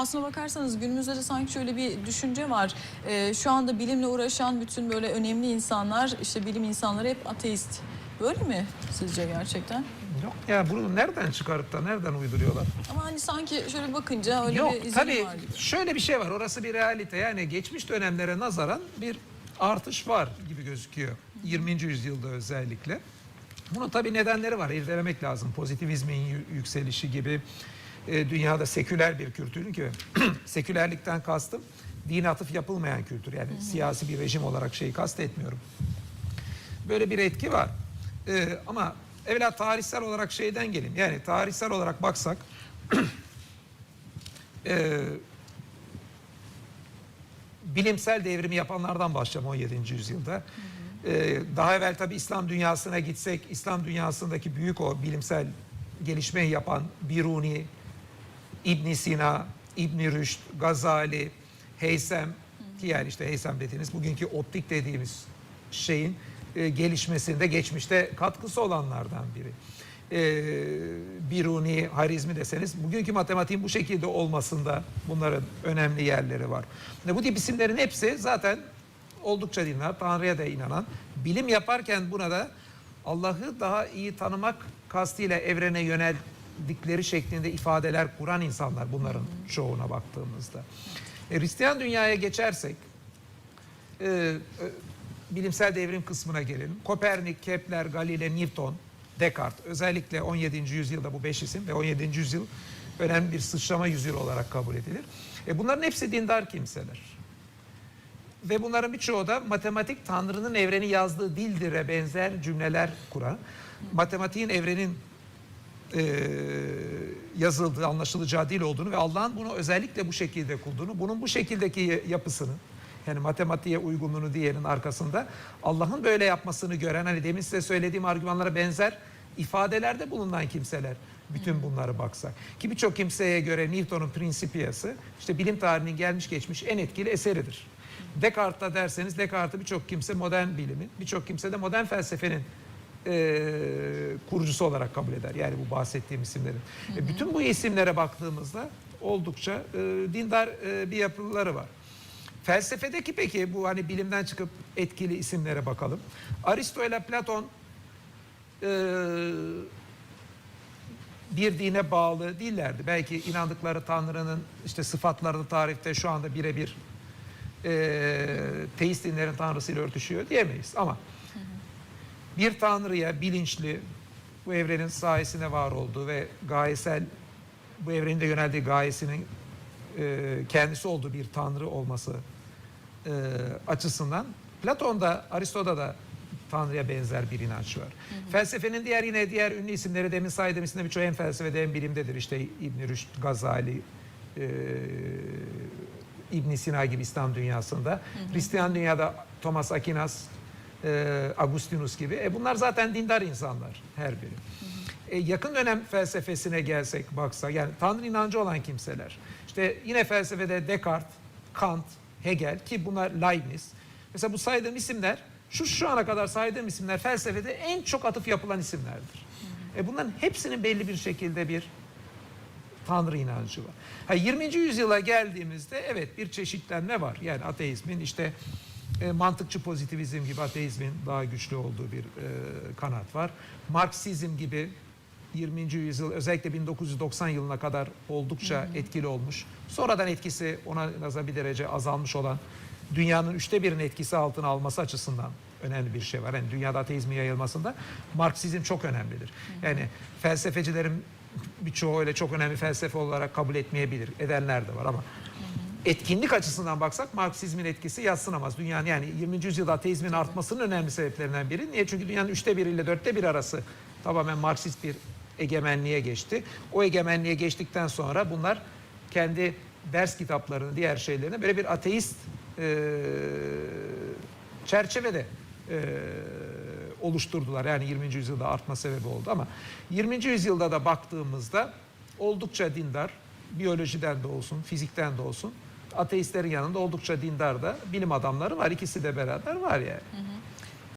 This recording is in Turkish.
Aslına bakarsanız günümüzde de sanki şöyle bir düşünce var. Ee, şu anda bilimle uğraşan bütün böyle önemli insanlar, işte bilim insanları hep ateist. Böyle mi sizce gerçekten? Yok ya bunu nereden çıkarıp da nereden uyduruyorlar? Ama hani sanki şöyle bakınca öyle Yok bir izlenim tabii var gibi. şöyle bir şey var orası bir realite yani geçmiş dönemlere nazaran bir artış var gibi gözüküyor 20. yüzyılda özellikle. Bunun tabii nedenleri var irdelemek lazım pozitivizmin yü- yükselişi gibi e, dünyada seküler bir kültürün ki sekülerlikten kastım dine atıf yapılmayan kültür yani siyasi bir rejim olarak şeyi kastetmiyorum. Böyle bir etki var. Ee, ama evvela tarihsel olarak şeyden gelin. Yani tarihsel olarak baksak e, bilimsel devrimi yapanlardan başlayalım 17. yüzyılda. Ee, daha evvel tabi İslam dünyasına gitsek İslam dünyasındaki büyük o bilimsel gelişmeyi yapan Biruni, İbn Sina, İbn Rüşd, Gazali, Heysem ki yani işte Heysem dediğiniz bugünkü optik dediğimiz şeyin e, gelişmesinde geçmişte katkısı olanlardan biri. E, Biruni, Harizmi deseniz bugünkü matematiğin bu şekilde olmasında bunların önemli yerleri var. Ve bu tip isimlerin hepsi zaten oldukça dinler, Tanrı'ya da inanan, bilim yaparken buna da Allah'ı daha iyi tanımak kastıyla evrene yöneldikleri şeklinde ifadeler kuran insanlar bunların çoğuna baktığımızda. E, Hristiyan dünyaya geçersek, e, e, bilimsel devrim kısmına gelelim. Kopernik, Kepler, Galile, Newton, Descartes özellikle 17. yüzyılda bu beş isim ve 17. yüzyıl önemli bir sıçrama yüzyılı olarak kabul edilir. E, bunların hepsi dindar kimseler. Ve bunların birçoğu da matematik Tanrı'nın evreni yazdığı dildire benzer cümleler kuran, matematiğin evrenin e, yazıldığı, anlaşılacağı dil olduğunu ve Allah'ın bunu özellikle bu şekilde kurduğunu, bunun bu şekildeki yapısını, yani matematiğe uygunluğunu diğerinin arkasında Allah'ın böyle yapmasını gören, hani demin size söylediğim argümanlara benzer ifadelerde bulunan kimseler bütün bunları baksak. Ki birçok kimseye göre Newton'un Principia'sı işte bilim tarihinin gelmiş geçmiş en etkili eseridir. Descartes'ta derseniz Descartes'ı birçok kimse modern bilimin, birçok kimse de modern felsefenin e, kurucusu olarak kabul eder. Yani bu bahsettiğim isimlerin. E, bütün bu isimlere baktığımızda oldukça e, dindar e, bir yapıları var. Felsefedeki peki bu hani bilimden çıkıp etkili isimlere bakalım. Aristo ile Platon e, bir dine bağlı değillerdi. Belki inandıkları Tanrı'nın işte sıfatları tarihte şu anda birebir e, teist dinlerin Tanrısıyla örtüşüyor diyemeyiz. Ama bir Tanrı'ya bilinçli bu evrenin sayesinde var olduğu ve gayesel bu evrenin de yöneldiği gayesinin e, kendisi olduğu bir Tanrı olması e, açısından Platon'da, Aristo'da da Tanrı'ya benzer bir inanç var. Felsefenin diğer yine diğer ünlü isimleri demin saydığım isimler birçoğu hem felsefede hem bilimdedir. İşte İbn Rüşd, Gazali, e, İbn Sina gibi İslam dünyasında. Hristiyan dünyada Thomas Aquinas, e, Agustinus gibi. E bunlar zaten dindar insanlar her biri. E, yakın dönem felsefesine gelsek baksak yani Tanrı inancı olan kimseler. İşte yine felsefede Descartes, Kant, Hegel ki bunlar Leibniz. Mesela bu saydığım isimler şu şu ana kadar saydığım isimler felsefede en çok atıf yapılan isimlerdir. E bunların hepsinin belli bir şekilde bir Tanrı inancı var. Ha, 20. yüzyıla geldiğimizde evet bir çeşitlenme var. Yani ateizmin işte e, mantıkçı pozitivizm gibi ateizmin daha güçlü olduğu bir e, kanat var. Marksizm gibi 20. yüzyıl özellikle 1990 yılına kadar oldukça etkili olmuş. Sonradan etkisi ona nazaran bir derece azalmış olan dünyanın üçte birinin etkisi altına alması açısından önemli bir şey var. Yani dünyada ateizmin yayılmasında Marksizm çok önemlidir. Yani felsefecilerin birçoğu öyle çok önemli felsefe olarak kabul etmeyebilir. Edenler de var ama etkinlik açısından baksak Marksizmin etkisi yatsınamaz. Dünyanın yani 20. yüzyılda ateizmin artmasının önemli sebeplerinden biri. Niye? Çünkü dünyanın üçte bir ile dörtte bir arası tamamen Marksist bir egemenliğe geçti. O egemenliğe geçtikten sonra bunlar kendi ders kitaplarını, diğer şeylerini böyle bir ateist e, çerçevede e, oluşturdular. Yani 20. yüzyılda artma sebebi oldu ama 20. yüzyılda da baktığımızda oldukça dindar, biyolojiden de olsun, fizikten de olsun ateistlerin yanında oldukça dindar da bilim adamları var. İkisi de beraber var yani.